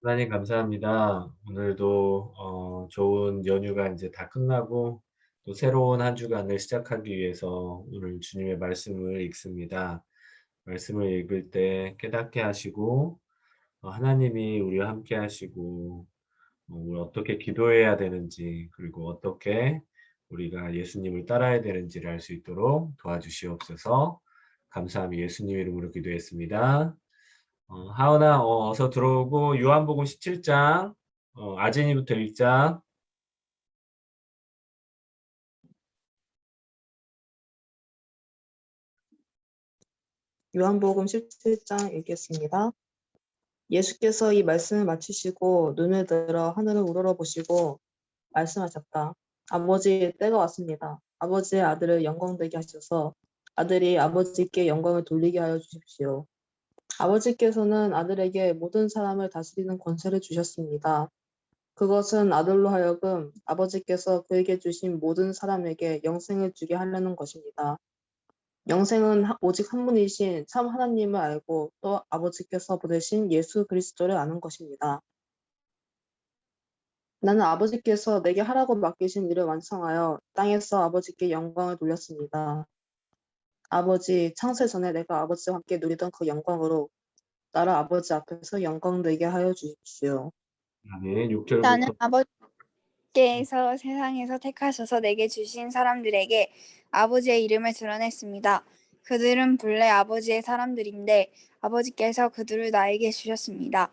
하나님 감사합니다. 오늘도 어, 좋은 연휴가 이제 다 끝나고 또 새로운 한 주간을 시작하기 위해서 오늘 주님의 말씀을 읽습니다. 말씀을 읽을 때 깨닫게 하시고 어, 하나님이 우리와 함께 하시고 어, 우리 어떻게 기도해야 되는지 그리고 어떻게 우리가 예수님을 따라야 되는지를 알 수 있도록 도와주시옵소서. 감사함이 예수님 이름으로 기도했습니다. 어, 하은아, 어, 어서 들어오고, 요한복음 17장, 어, 아진이부터 읽자. 요한복음 17장 읽겠습니다. 예수께서 이 말씀을 마치시고 눈을 들어 하늘을 우러러 보시고 말씀하셨다. 아버지 때가 왔습니다. 아버지의 아들을 영광되게 하셔서 아들이 아버지께 영광을 돌리게 하여 주십시오. 아버지께서는 아들에게 모든 사람을 다스리는 권세를 주셨습니다. 그것은 아들로 하여금 아버지께서 그에게 주신 모든 사람에게 영생을 주게 하려는 것입니다. 영생은 하- 오직 한 분이신 참 하나님을 알고 또 아버지께서 보내신 예수 그리스도를 아는 것입니다. 나는 아버지께서 내게 하라고 맡기신 일을 완성하여 땅에서 아버지께 영광을 돌렸습니다. 아버지, 창세 전에 내가 아버지와 함께 누리던 그 영광으로 나를 아버지 앞에서 영광 되게 하여 주십시오. 네, 6절부터 나는 아버지께서 세상에서 택하셔서 내게 주신 사람들에게 아버지의 이름을 드러냈습니다. 그들은 본래 아버지의 사람들인데 아버지께서 그들을 나에게 주셨습니다.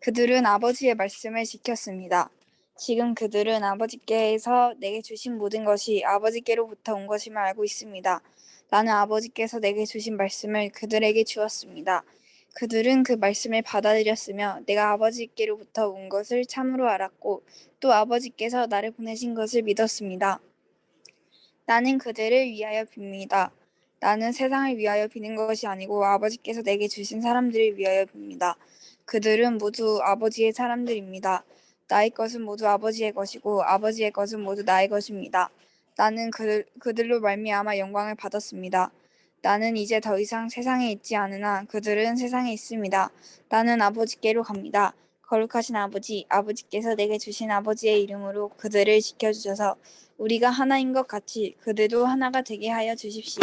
그들은 아버지의 말씀을 지켰습니다. 지금 그들은 아버지께서 내게 주신 모든 것이 아버지께로부터 온 것임을 알고 있습니다. 나는 아버지께서 내게 주신 말씀을 그들에게 주었습니다. 그들은 그 말씀을 받아들였으며 내가 아버지께로부터 온 것을 참으로 알았고 또 아버지께서 나를 보내신 것을 믿었습니다. 나는 그들을 위하여 빕니다. 나는 세상을 위하여 비는 것이 아니고 아버지께서 내게 주신 사람들을 위하여 빕니다. 그들은 모두 아버지의 사람들입니다. 나의 것은 모두 아버지의 것이고 아버지의 것은 모두 나의 것입니다. 나는 그들, 그들로 말미암아 영광을 받았습니다. 나는 이제 더 이상 세상에 있지 않으나 그들은 세상에 있습니다. 나는 아버지께로 갑니다. 거룩하신 아버지, 아버지께서 내게 주신 아버지의 이름으로 그들을 지켜주셔서 우리가 하나인 것 같이 그들도 하나가 되게 하여 주십시오.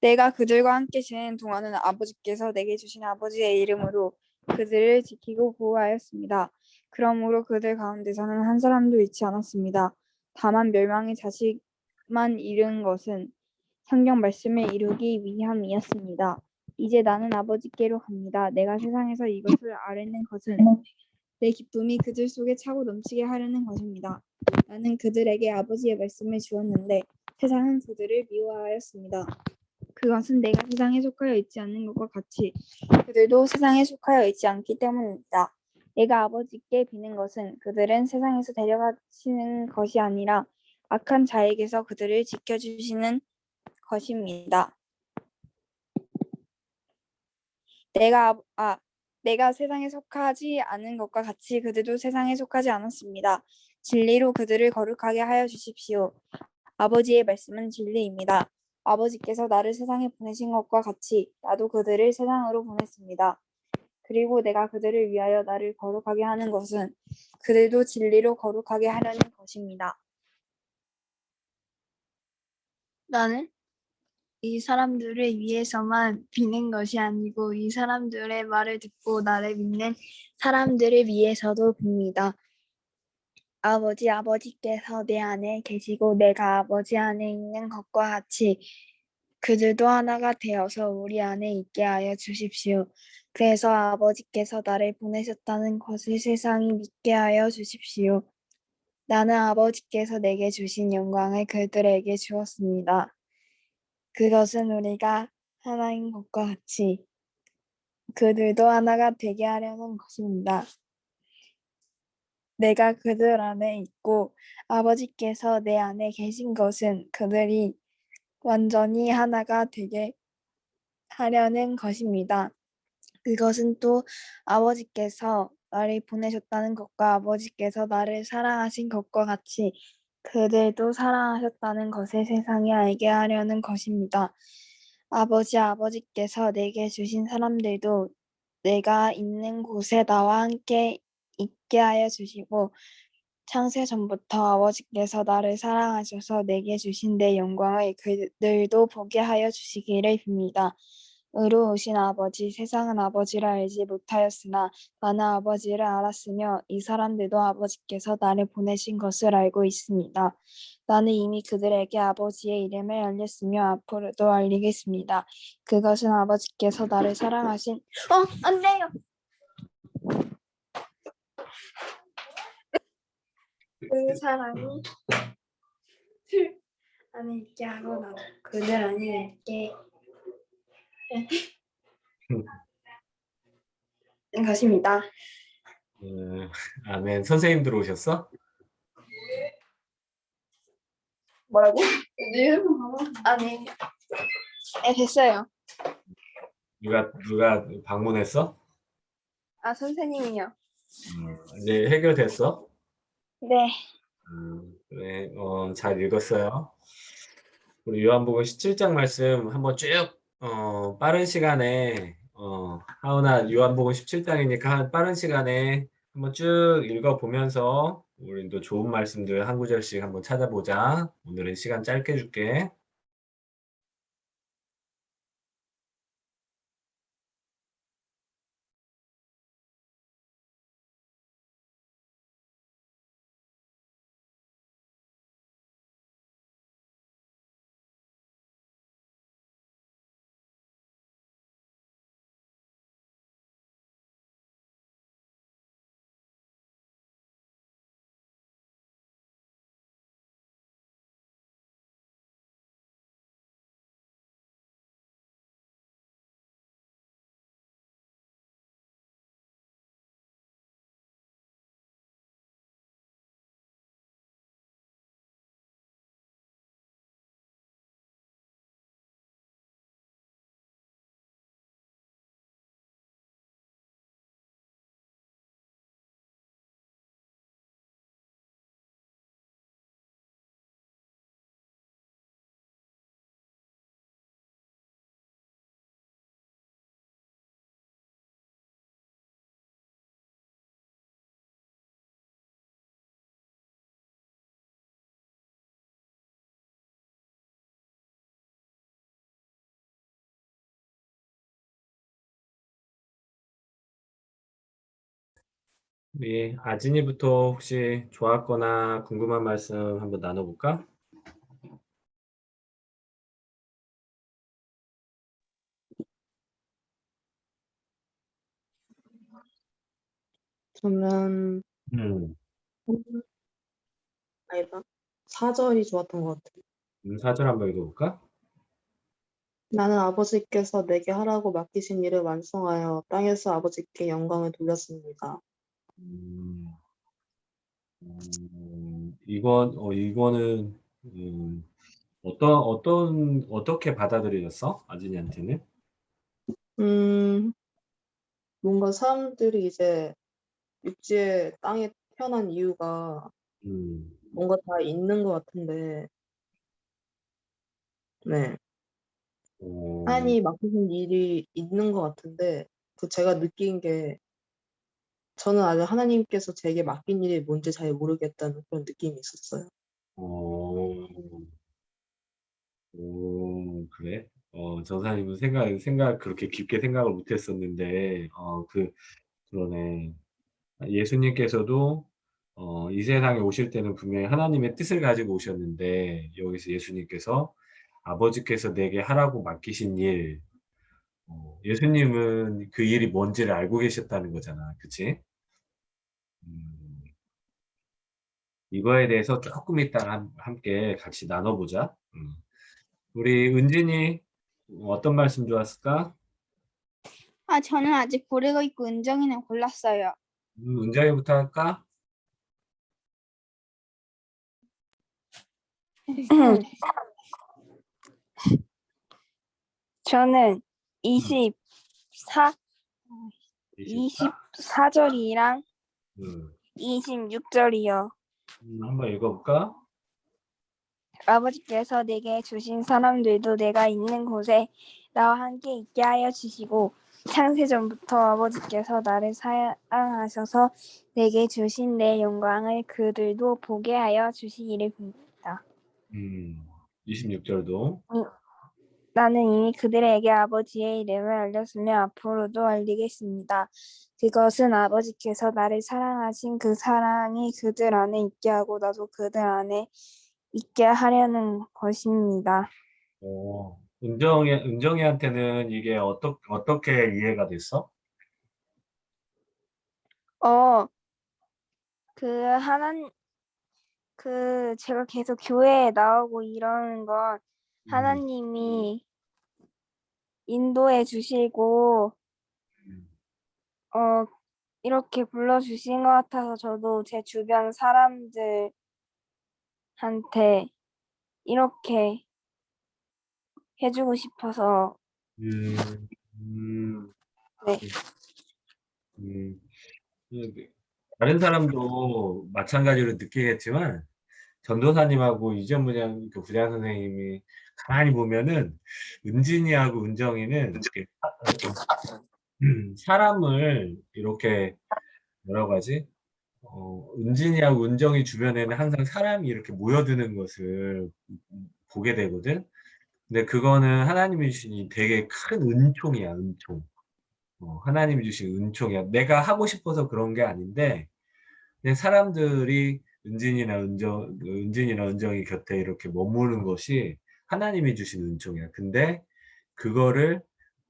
내가 그들과 함께 지내는 동안은 아버지께서 내게 주신 아버지의 이름으로 그들을 지키고 보호하였습니다. 그러므로 그들 가운데서는 한 사람도 잃지 않았습니다. 다만 멸망의 자식 만 잃은 것은 성경 말씀을 이루기 위함이었습니다. 이제 나는 아버지께로 갑니다. 내가 세상에서 이것을 아뢰는 것은 내 기쁨이 그들 속에 차고 넘치게 하려는 것입니다. 나는 그들에게 아버지의 말씀을 주었는데 세상은 그들을 미워하였습니다. 그것은 내가 세상에 속하여 있지 않는 것과 같이 그들도 세상에 속하여 있지 않기 때문입니다. 내가 아버지께 비는 것은 그들은 세상에서 데려가시는 것이 아니라 악한 자에게서 그들을 지켜주시는 것입니다. 내가 아- 아 내가 세상에 속하지 않은 것과 같이 그들도 세상에 속하지 않았습니다. 진리로 그들을 거룩하게 하여 주십시오. 아버지의 말씀은 진리입니다. 아버지께서 나를 세상에 보내신 것과 같이 나도 그들을 세상으로 보냈습니다. 그리고 내가 그들을 위하여 나를 거룩하게 하는 것은 그들도 진리로 거룩하게 하려는 것입니다. 나는 이 사람들을 위해서만 비는 것이 아니고 이 사람들의 말을 듣고 나를 믿는 사람들을 위해서도 빕니다. 아버지, 아버지께서 내 안에 계시고 내가 아버지 안에 있는 것과 같이 그들도 하나가 되어서 우리 안에 있게 하여 주십시오. 그래서 아버지께서 나를 보내셨다는 것을 세상이 믿게 하여 주십시오. 나는 아버지께서 내게 주신 영광을 그들에게 주었습니다. 그것은 우리가 하나인 것과 같이 그들도 하나가 되게 하려는 것입니다. 내가 그들 안에 있고 아버지께서 내 안에 계신 것은 그들이 완전히 하나가 되게 하려는 것입니다. 그것은 또 아버지께서 나를 보내셨다는 것과 아버지께서 나를 사랑하신 것과 같이 그들도 사랑하셨다는 것을 세상에 알게 하려는 것입니다. 아버지, 아버지께서 내게 주신 사람들도 내가 있는 곳에 나와 함께 있게 하여 주시고 창세 전부터 아버지께서 나를 사랑하셔서 내게 주신 내 영광을 그들도 보게 하여 주시기를 빕니다. 의로우신 아버지, 세상은 아버지를 알지 못하였으나 나는 아버지를 알았으며 이 사람들도 아버지께서 나를 보내신 것을 알고 있습니다. 나는 이미 그들에게 아버지의 이름을 알렸으며 앞으로도 알리겠습니다. 그것은 아버지께서 나를 사랑하신 어, 안 돼요. 그 사랑이 안에 있게 하고 나 그들 안에 있게 하는 것입니다. 음, 아멘. 선생님 들어오셨어? 뭐라고? 아니, 네 됐어요. 누가 누가 방문했어? 아 선생님이요. 음, 이제 해결됐어? 네. 음, 네, 어, 잘 읽었어요. 우리 요한복음 17장 말씀 한번 쭉 어, 빠른 시간에 어, 하은아 요한복음 17장이니까 한 빠른 시간에 한번 쭉 읽어보면서 우리도 좋은 말씀들 한 구절씩 한번 찾아보자. 오늘은 시간 짧게 줄게. 우리 아진이부터 혹시 좋았거나 궁금한 말씀 한번 나눠볼까? 저는 음, 아니다. 4절이 좋았던 것 같아요. 음, 사절 한번 읽어볼까? 나는 아버지께서 내게 하라고 맡기신 일을 완성하여 땅에서 아버지께 영광을 돌렸습니다. 음, 음, 이건 어, 이거는 음, 어떤 어떤 어떻게 받아들여졌어? 아진이한테는? 음, 뭔가 사람들이 이제 육지에 땅에 태어난 이유가 음, 뭔가 다 있는 것 같은데, 네. 어, 하나님이 맡기신 일이 있는 것 같은데, 그 제가 느낀 게, 저는 아직 하나님께서 제게 맡긴 일이 뭔지 잘 모르겠다는 그런 느낌이 있었어요. 어, 오, 그래? 어, 전사님은 생각 생각 그렇게 깊게 생각을 못 했었는데, 어, 그 그러네. 예수님께서도 어, 이 세상에 오실 때는 분명히 하나님의 뜻을 가지고 오셨는데 여기서 예수님께서 아버지께서 내게 하라고 맡기신 일, 어, 예수님은 그 일이 뭔지를 알고 계셨다는 거잖아, 그치? 음, 이거에 대해서 조금 이따 한- 함께 같이 나눠보자. 음. 우리 은진이 어떤 말씀 좋았을까? 아 저는 아직 고르고 있고 은정이는 골랐어요. 음, 은정이부터 할까? 저는 24 이십사? 24절이랑 음, 26절이요. 음, 한번 읽어볼까? 아버지께서 내게 주신 사람들도 내가 있는 곳에 나와 함께 있게 하여 주시고 창세 전부터 아버지께서 나를 사랑하셔서 내게 주신 내 영광을 그들도 보게 하여 주시기를 빕니다. 음, 26절도 나는 이미 그들에게 아버지의 이름을 알렸으며 앞으로도 알리겠습니다. 그것은 아버지께서 나를 사랑하신 그 사랑이 그들 안에 있게 하고 나도 그들 안에 있게 하려는 것입니다. 어, 은정이 은정이한테는 이게 어떻게 어떻게 이해가 됐어? 어, 그 하나님, 그 제가 계속 교회에 나오고 이러는 건 음, 하나님이 인도해 주시고 음, 어 이렇게 불러 주신 것 같아서 저도 제 주변 사람들한테 이렇게 해주고 싶어서. 음, 음, 네. 음, 그, 다른 사람도 마찬가지로 느끼겠지만 전도사님하고 이전 분양 그 부장 선생님이 가만히 보면은 은진이하고 은정이는 이렇게 사- 음, 사람을 이렇게 뭐라고 하지? 어, 은진이하고 은정이 주변에는 항상 사람이 이렇게 모여드는 것을 보게 되거든. 근데 그거는 하나님이 주신 이 되게 큰 은총이야, 은총. 어, 하나님이 주신 은총이야. 내가 하고 싶어서 그런 게 아닌데, 그냥 사람들이 은진이나 은정, 그 은진이나 은정이 곁에 이렇게 머무는 것이 하나님이 주신 은총이야. 근데 그거를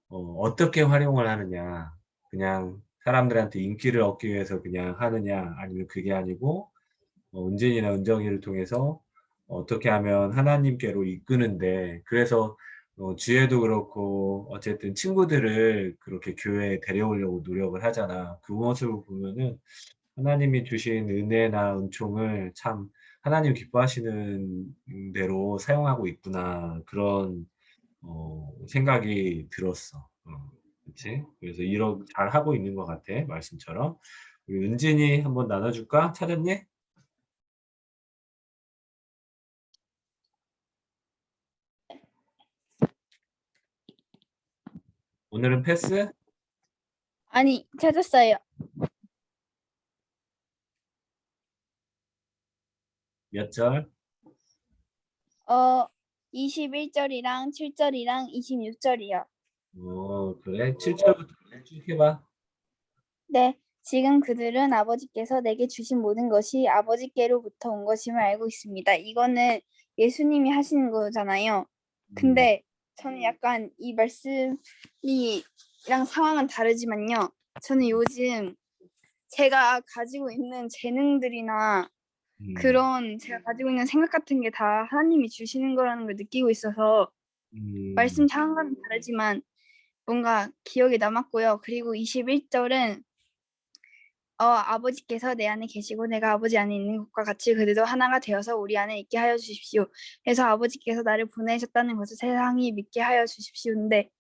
어, 떻게 활용을 하느냐. 그냥 사람들한테 인기를 얻기 위해서 그냥 하느냐. 아니면 그게 아니고, 어, 은진이나 은정이를 통해서 어떻게 하면 하나님께로 이끄는데, 그래서 어, 주에도 그렇고, 어쨌든 친구들을 그렇게 교회에 데려오려고 노력을 하잖아. 그 모습을 보면은 하나님이 주신 은혜나 은총을 참 하나님 기뻐하시는 대로 사용하고 있구나. 그런 어, 생각이 들었어. 어, 그치? 그래서 이러 잘 하고 있는 것 같아. 말씀처럼. 우리 은진이 한번 나눠줄까? 찾았니? 오늘은 패스? 아니 찾았어요. 몇 절? 어 21절이랑 7절이랑 26절이요. 어, 그래. 7절부터 쭉 해봐. 네, 지금 그들은 아버지께서 내게 주신 모든 것이 아버지께로부터 온 것임을 알고 있습니다. 이거는 예수님이 하시는 거잖아요. 음, 근데 저는 약간 이 말씀이랑 상황은 다르지만요. 저는 요즘 제가 가지고 있는 재능들이나 음, 그런 제가 가지고 있는 생각 같은 게 다 하나님이 주시는 거라는 걸 느끼고 있어서 음, 말씀 상황은 다르지만 뭔가 기억에 남았고요. 그리고 21절은 어, 아버지께서 내 안에 계시고 내가 아버지 안에 있는 것과 같이 그들도 하나가 되어서 우리 안에 있게 하여 주십시오. 그래서 아버지께서 나를 보내셨다는 것을 세상이 믿게 하여 주십시오인데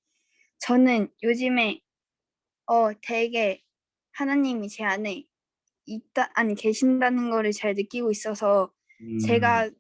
저는 요즘에 어 되게 하나님이 제 안에 있다 아니 계신다는 거를 잘 느끼고 있어서 음, 제가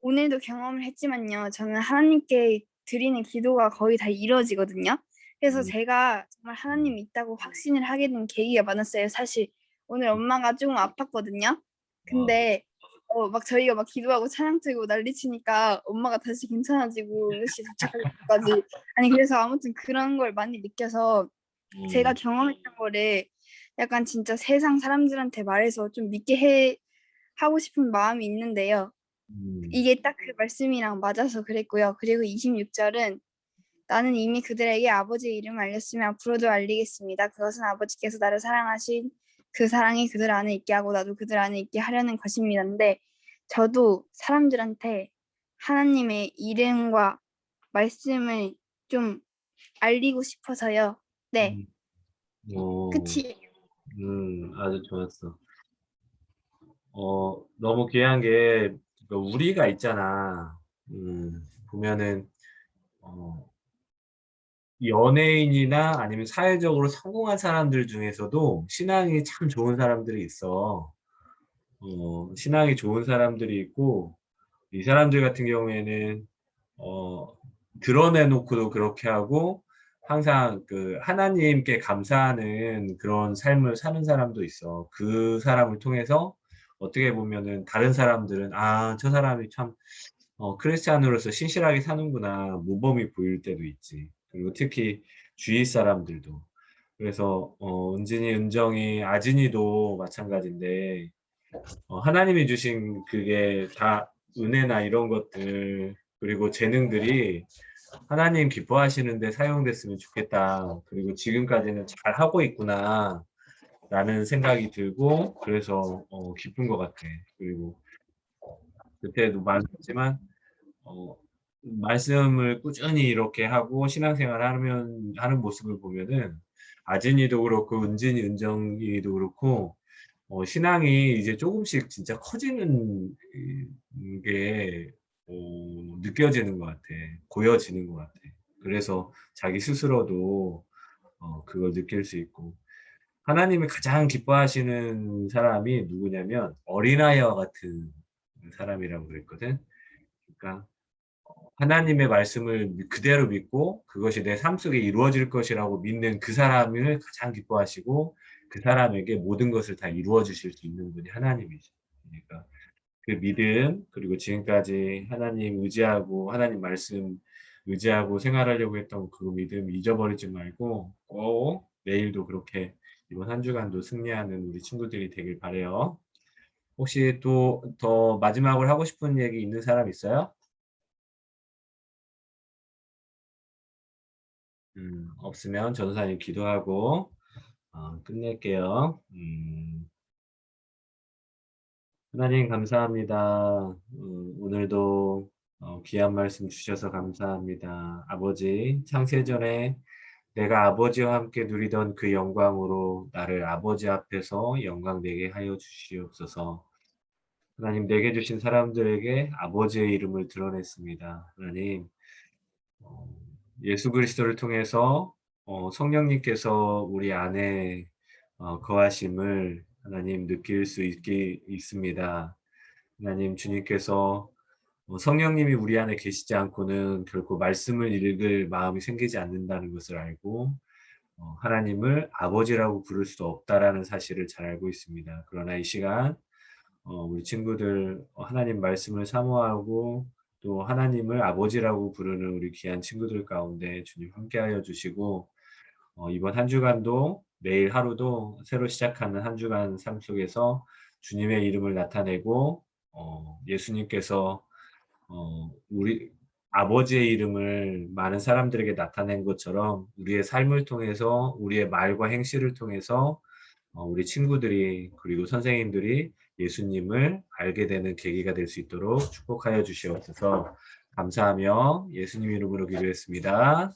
오늘도 경험을 했지만요. 저는 하나님께 드리는 기도가 거의 다 이루어지거든요. 그래서 음. 제가 정말 하나님이 있다고 확신을 하게 된 계기가 많았어요. 사실 오늘 엄마가 조금 아팠거든요. 근데 어, 막 저희가 막 기도하고 찬양 틀고 난리 치니까 엄마가 다시 괜찮아지고 응급실 도착할 때까지 아니 그래서 아무튼 그런 걸 많이 느껴서 음, 제가 경험했던 거를 약간 진짜 세상 사람들한테 말해서 좀 믿게 해 하고 싶은 마음이 있는데요. 음, 이게 딱 그 말씀이랑 맞아서 그랬고요. 그리고 26절은 나는 이미 그들에게 아버지의 이름을 알렸으며 앞으로도 알리겠습니다. 그것은 아버지께서 나를 사랑하신 그 사랑이 그들 안에 있게 하고 나도 그들 안에 있게 하려는 것입니다인데 저도 사람들한테 하나님의 이름과 말씀을 좀 알리고 싶어서요. 네, 음, 어, 끝이 음, 아주 좋았어. 어, 너무 귀한 게, 그 우리가 있잖아. 음, 보면은, 어, 연예인이나 아니면 사회적으로 성공한 사람들 중에서도 신앙이 참 좋은 사람들이 있어. 어, 신앙이 좋은 사람들이 있고, 이 사람들 같은 경우에는, 어, 드러내놓고도 그렇게 하고, 항상 그 하나님께 감사하는 그런 삶을 사는 사람도 있어. 그 사람을 통해서 어떻게 보면은 다른 사람들은 아, 저 사람이 참 어, 크리스찬으로서 신실하게 사는구나 모범이 보일 때도 있지. 그리고 특히 주위 사람들도. 그래서 어, 은진이, 은정이, 아진이도 마찬가지인데 어, 하나님이 주신 그게 다 은혜나 이런 것들 그리고 재능들이 하나님 기뻐하시는데 사용됐으면 좋겠다. 그리고 지금까지는 잘 하고 있구나. 라는 생각이 들고 그래서 어, 기쁜 것 같아. 그리고 그때도 말했지만 어, 말씀을 꾸준히 이렇게 하고 신앙생활 하면 하는 모습을 보면은 아진이도 그렇고 은진이 은정이도 그렇고 어, 신앙이 이제 조금씩 진짜 커지는 이- 게 어, 느껴지는 것 같아. 보여지는 것 같아. 그래서 자기 스스로도 어, 그걸 느낄 수 있고 하나님이 가장 기뻐하시는 사람이 누구냐면 어린아이와 같은 사람이라고 그랬거든. 그러니까 어, 하나님의 말씀을 미- 그대로 믿고 그것이 내 삶 속에 이루어질 것이라고 믿는 그 사람을 가장 기뻐하시고 그 사람에게 모든 것을 다 이루어 주실 수 있는 분이 하나님이죠. 그러니까 그 믿음 그리고 지금까지 하나님 의지하고 하나님 말씀 의지하고 생활하려고 했던 그 믿음 잊어버리지 말고 꼭 내일도 그렇게 이번 한 주간도 승리하는 우리 친구들이 되길 바래요. 혹시 또 더 마지막으로 하고 싶은 얘기 있는 사람 있어요? 음, 없으면 전도사님 기도하고 어, 끝낼게요. 음. 하나님 감사합니다. 음, 오늘도 어, 귀한 말씀 주셔서 감사합니다. 아버지 창세전에 내가 아버지와 함께 누리던 그 영광으로 나를 아버지 앞에서 영광 내게 하여 주시옵소서. 하나님 내게 주신 사람들에게 아버지의 이름을 드러냈습니다. 하나님 어, 예수 그리스도를 통해서 어, 성령님께서 우리 안에 어, 거하심을 하나님 느낄 수 있게 있습니다. 하나님 주님께서 어, 성령님이 우리 안에 계시지 않고는 결코 말씀을 읽을 마음이 생기지 않는다는 것을 알고 어, 하나님을 아버지라고 부를 수 없다라는 사실을 잘 알고 있습니다. 그러나 이 시간 어, 우리 친구들 어, 하나님 말씀을 사모하고 또 하나님을 아버지라고 부르는 우리 귀한 친구들 가운데 주님 함께하여 주시고 어, 이번 한 주간도 내일 하루도 새로 시작하는 한 주간 삶 속에서 주님의 이름을 나타내고 어, 예수님께서 어, 우리 아버지의 이름을 많은 사람들에게 나타낸 것처럼 우리의 삶을 통해서 우리의 말과 행실을 통해서 어, 우리 친구들이 그리고 선생님들이 예수님을 알게 되는 계기가 될 수 있도록 축복하여 주시옵소서 감사하며 예수님 이름으로 기도했습니다.